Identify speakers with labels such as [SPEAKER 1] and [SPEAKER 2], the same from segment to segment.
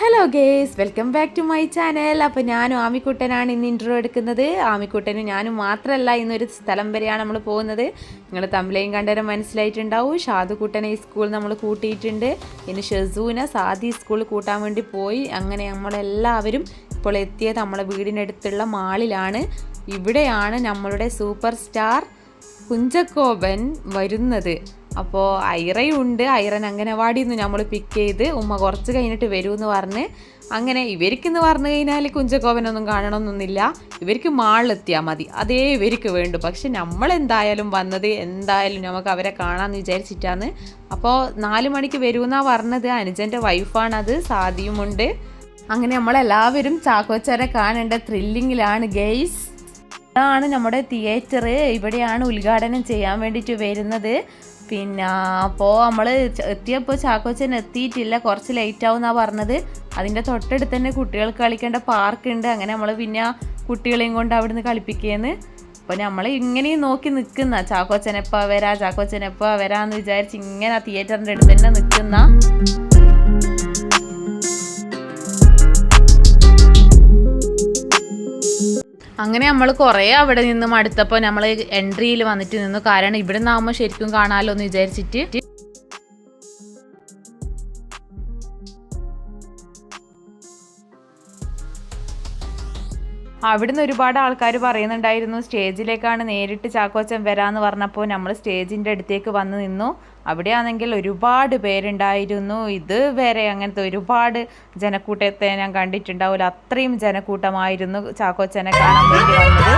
[SPEAKER 1] Hello guys welcome back to my channel അപ്പോൾ ഞാനും ആമിക്കുട്ടനാണ് ഇന്ന് ഇൻട്രോ എടുക്കുന്നത്. ആമിക്കുട്ടനും ഞാനും മാത്രമല്ല ഇന്നൊരു സ്ഥലം വരെയാണ് നമ്മൾ പോകുന്നത്. നിങ്ങൾ തമ്മിലേയും കണ്ടേരം മനസ്സിലായിട്ടുണ്ടാവും. ഷാദുക്കുട്ടനെ ഈ സ്കൂൾ നമ്മൾ കൂട്ടിയിട്ടുണ്ട്. ഇനി ഷെസൂനെ സാദി സ്കൂളിൽ കൂട്ടാൻ വേണ്ടി പോയി. അങ്ങനെ നമ്മളെല്ലാവരും ഇപ്പോൾ എത്തിയത് നമ്മളെ വീടിനടുത്തുള്ള മാളിലാണ്. ഇവിടെയാണ് നമ്മളുടെ സൂപ്പർ സ്റ്റാർ കുഞ്ചക്കോബൻ വരുന്നത്. അപ്പോൾ ഐറയുണ്ട് ഐറൻ അംഗനവാടിയിൽ നിന്ന് നമ്മൾ പിക്ക് ചെയ്ത് ഉമ്മ കുറച്ച് കഴിഞ്ഞിട്ട് വരുമെന്ന് പറഞ്ഞ് അങ്ങനെ ഇവർക്കെന്ന് പറഞ്ഞു കഴിഞ്ഞാൽ കുഞ്ചക്കോവനൊന്നും കാണണമെന്നൊന്നുമില്ല ഇവർക്ക് മാളിലെത്തിയാൽ മതി. അതേ ഇവർക്ക് വേണ്ടു. പക്ഷെ നമ്മൾ എന്തായാലും വന്നത് എന്തായാലും നമുക്ക് അവരെ കാണാമെന്ന് വിചാരിച്ചിട്ടാണ്. അപ്പോൾ നാല് മണിക്ക് വരുമെന്നാണ് പറഞ്ഞത്. അനുജന്റെ വൈഫാണത്. സാദിയുമുണ്ട് അങ്ങനെ നമ്മളെല്ലാവരും ചാക്കോച്ചരെ കാണേണ്ട ത്രില്ലിങ്ങിലാണ് ഗെയ്സ് ഇതാണ് നമ്മുടെ തിയേറ്റർ ഇവിടെയാണ് ഉദ്ഘാടനം ചെയ്യാൻ വേണ്ടിയിട്ട് വരുന്നത്. പിന്നെ അപ്പോൾ നമ്മൾ എത്തിയപ്പോൾ ചാക്കോച്ചൻ എത്തിയിട്ടില്ല. കുറച്ച് ലേറ്റ് ആവും എന്നാണ് പറഞ്ഞത്. അതിന്റെ തൊട്ടടുത്ത് തന്നെ കുട്ടികൾക്ക് കളിക്കേണ്ട പാർക്ക് ഉണ്ട്. അങ്ങനെ നമ്മൾ പിന്നെ കുട്ടികളെയും കൊണ്ട് അവിടുന്ന് കളിപ്പിക്കുകയെന്ന് അപ്പോൾ നമ്മൾ ഇങ്ങനെ നോക്കി നിൽക്കുന്ന ചാക്കോച്ചനെപ്പോൾ വരാ? ചാക്കോച്ചനെപ്പോൾ വരാന്ന് വിചാരിച്ച് ഇങ്ങനെ തിയേറ്ററിന്റെ അടുത്ത് തന്നെ നിൽക്കുന്ന അങ്ങനെ നമ്മൾ കുറേ അവിടെ നിന്ന് മടുത്തപ്പോൾ നമ്മൾ എൻട്രിയിൽ വന്നിട്ട് നിന്നു. കാരണം ഇവിടെ നിന്നാകുമ്പോൾ ശരിക്കും കാണാമല്ലോ എന്ന് വിചാരിച്ചിട്ട് അവിടുന്ന് ഒരുപാട് ആൾക്കാർ പറയുന്നുണ്ടായിരുന്നു സ്റ്റേജിലേക്കാണ് നേരിട്ട് ചാക്കോച്ചൻ വരാമെന്ന് പറഞ്ഞപ്പോൾ നമ്മൾ സ്റ്റേജിന്റെ അടുത്തേക്ക് വന്ന് നിന്നു. അവിടെയാണെങ്കിൽ ഒരുപാട് പേരുണ്ടായിരുന്നു. ഇത് വരെ അങ്ങനത്തെ ഒരുപാട് ജനക്കൂട്ടത്തെ ഞാൻ കണ്ടിട്ടുണ്ടാവില്ല അത്രയും ജനക്കൂട്ടമായിരുന്നു ചാക്കോച്ചനെ കാണാൻ വേണ്ടി വന്നത്.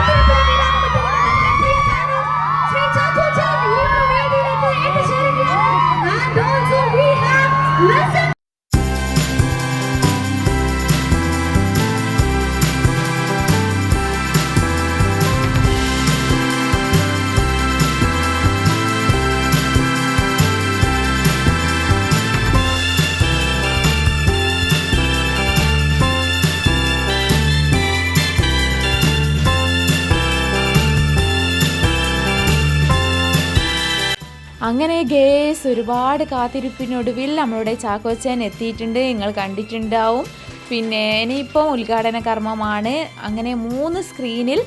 [SPEAKER 1] അങ്ങനെ ഗേസ് ഒരുപാട് കാത്തിരിപ്പിനൊടുവിൽ നമ്മളുടെ ചാക്കോച്ചൻ എത്തിയിട്ടുണ്ട്. നിങ്ങൾ കണ്ടിട്ടുണ്ടാവും. പിന്നെ ഇനിയിപ്പം ഉദ്ഘാടന കർമ്മമാണ്. അങ്ങനെ മൂന്ന് സ്ക്രീനിൽ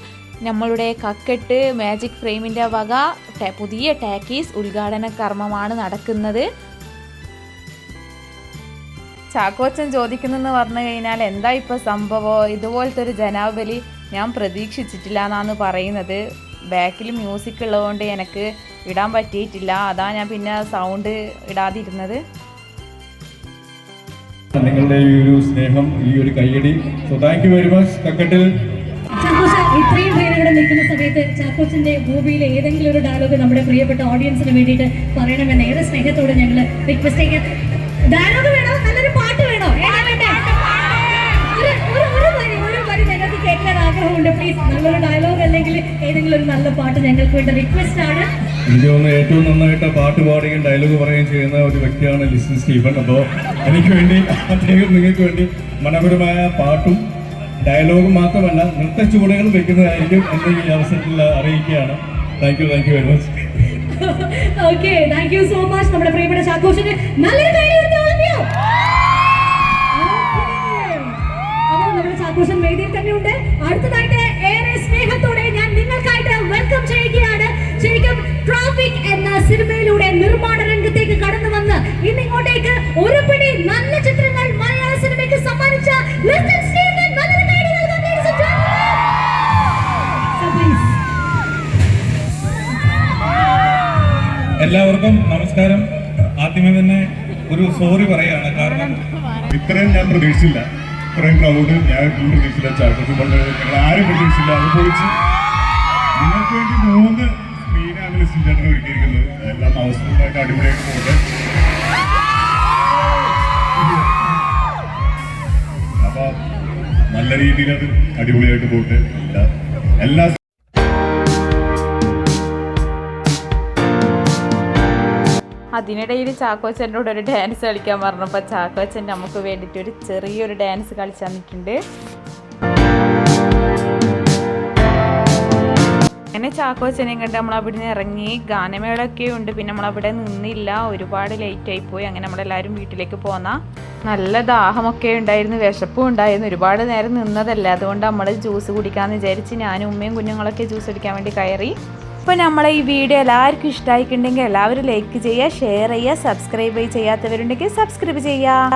[SPEAKER 1] നമ്മളുടെ കക്കെട്ട് മാജിക് ഫ്രെയിമിന്റെ വക പുതിയ ടാക്കീസ് ഉദ്ഘാടന കർമ്മമാണ് നടക്കുന്നത്. ചാക്കോച്ചൻ ചോദിക്കുന്നെന്ന് പറഞ്ഞു കഴിഞ്ഞാൽ എന്താ ഇപ്പോൾ സംഭവം? ഇതുപോലത്തെ ഒരു ജനാബലി ഞാൻ പ്രതീക്ഷിച്ചിട്ടില്ല എന്നാണ് പറയുന്നത്. ബാക്കിൽ മ്യൂസിക് ഉള്ളതുകൊണ്ട് എനിക്ക് ഇടാൻ പറ്റിയിട്ടില്ല. അതാ ഞാൻ പിന്നെ സൗണ്ട് ഇടാതിരുന്നത്.
[SPEAKER 2] നിങ്ങളുടെ ഈ ഒരു സ്നേഹം ഈ ഒരു കയ്യടി. So thank you very much Kakkattil
[SPEAKER 3] ഇത്രയും ട്രെയിനുകൾ നിൽക്കുന്ന സമയത്ത് ചാക്കോച്ചന്റെ മൂവിയിലെ ഏതെങ്കിലും ഒരു ഡയലോഗ് നമ്മുടെ പ്രിയപ്പെട്ട ഓഡിയൻസിന് വേണ്ടിയിട്ട് പറയണമെന്ന് ഏറെ സ്നേഹത്തോടെ ഞങ്ങൾ റിക്വസ്റ്റ് ചെയ്യാം? ഡയലോഗ് വേണോ? നല്ലൊരു പാട്ട് വേണോ? ഞങ്ങൾക്ക് കേൾക്കാൻ ആഗ്രഹമുണ്ട്. പ്ലീസ് നല്ലൊരു ഡയലോഗ് അല്ലെങ്കിൽ ഏതെങ്കിലും ഒരു നല്ല പാട്ട് ഞങ്ങൾക്ക് വേണ്ട റിക്വസ്റ്റ് ആണ്.
[SPEAKER 2] എനിക്ക് തോന്നുന്നു ഏറ്റവും നന്നായിട്ട് പാട്ട് പാടുകയും ഡയലോഗ് പറയുകയും ചെയ്യുന്ന ഒരു വ്യക്തിയാണ് ലിസൺ സ്റ്റീഫൻ. അപ്പോൾ എനിക്ക് വേണ്ടി അദ്ദേഹം നിങ്ങൾക്ക് വേണ്ടി മനോഹരമായ പാട്ടും ഡയലോഗും മാത്രമല്ല നൃത്ത ചുവടുകൾ വെക്കുന്നതായിരിക്കും എന്ന് ഈ അവസരത്തിൽ അറിയിക്കുകയാണ്. Thank you thank you very much
[SPEAKER 3] okay thank you so much നമ്മുടെ പ്രിയപ്പെട്ട ചാക്കോച്ചന് നല്ലൊരു കാര്യം സിനിമയിലൂടെ നിർമ്മാണ രംഗത്തേക്ക് കടന്നു വന്ന് ഇന്ന് ഇങ്ങോട്ടേക്ക് ഒരു പിടി നല്ല ചിത്രങ്ങൾ മലയാള സിനിമയ്ക്ക് സമ്മാനിച്ച.
[SPEAKER 2] എല്ലാവർക്കും നമസ്കാരം. ആദ്യമേ തന്നെ ഒരു സോറി പറയാണ് കാരണം ഇത്രയും ഞാൻ പ്രതീക്ഷിച്ചില്ല. ഇത്രയും ക്രൗഡ് ഞാൻ പ്രതീക്ഷിച്ചില്ല. ചാർട്ടർ ഞങ്ങൾ ആരും പ്രതീക്ഷിച്ചില്ല. അത് പൊളിച്ച്. നിങ്ങൾക്ക് വേണ്ടി മൂന്ന് സ്ക്രീനാണ് ലിസ്റ്റ് ചേട്ടൻ ഒരുക്കിയിരിക്കുന്നത്. എല്ലാം അവസരമായിട്ട് അടിപൊളിയായിട്ട് പോകട്ടെ. അപ്പൊ നല്ല രീതിയിൽ അത് അടിപൊളിയായിട്ട് പോകട്ടെ. എല്ലാ
[SPEAKER 1] അതിനിടയിൽ ചാക്കോച്ചനോട് ഒരു ഡാൻസ് കളിക്കാൻ പറഞ്ഞപ്പോൾ ചാക്കോച്ചൻ നമുക്ക് വേണ്ടിയിട്ട് ഒരു ചെറിയൊരു ഡാൻസ് കളിച്ചു തന്നിട്ടുണ്ട് അങ്ങനെ ചാക്കോച്ചനെയും കണ്ട് നമ്മൾ അവിടെ നിന്ന് ഇറങ്ങി. ഗാനമേളൊക്കെ ഉണ്ട്. പിന്നെ നമ്മൾ അവിടെ നിന്നില്ല. ഒരുപാട് ലേറ്റ് ആയി പോയി. അങ്ങനെ നമ്മളെല്ലാവരും വീട്ടിലേക്ക് പോന്ന. നല്ല ദാഹമൊക്കെ ഉണ്ടായിരുന്നു. വിശപ്പും ഉണ്ടായിരുന്നു. ഒരുപാട് നേരം നിന്നതല്ല. അതുകൊണ്ട് നമ്മൾ ജ്യൂസ് കുടിക്കാമെന്ന് വിചാരിച്ച് ഞാനും ഉമ്മയും കുഞ്ഞുങ്ങളൊക്കെ ജ്യൂസ് കുടിക്കാൻ വേണ്ടി കയറി. അപ്പോൾ നമ്മളെ ഈ വീഡിയോ എല്ലാവർക്കും ഇഷ്ടമായിട്ടുണ്ടെങ്കിൽ എല്ലാവരും ലൈക്ക് ചെയ്യുക ഷെയർ ചെയ്യുക സബ്സ്ക്രൈബ് ചെയ്യാത്തവരുണ്ടെങ്കിൽ സബ്സ്ക്രൈബ് ചെയ്യുക.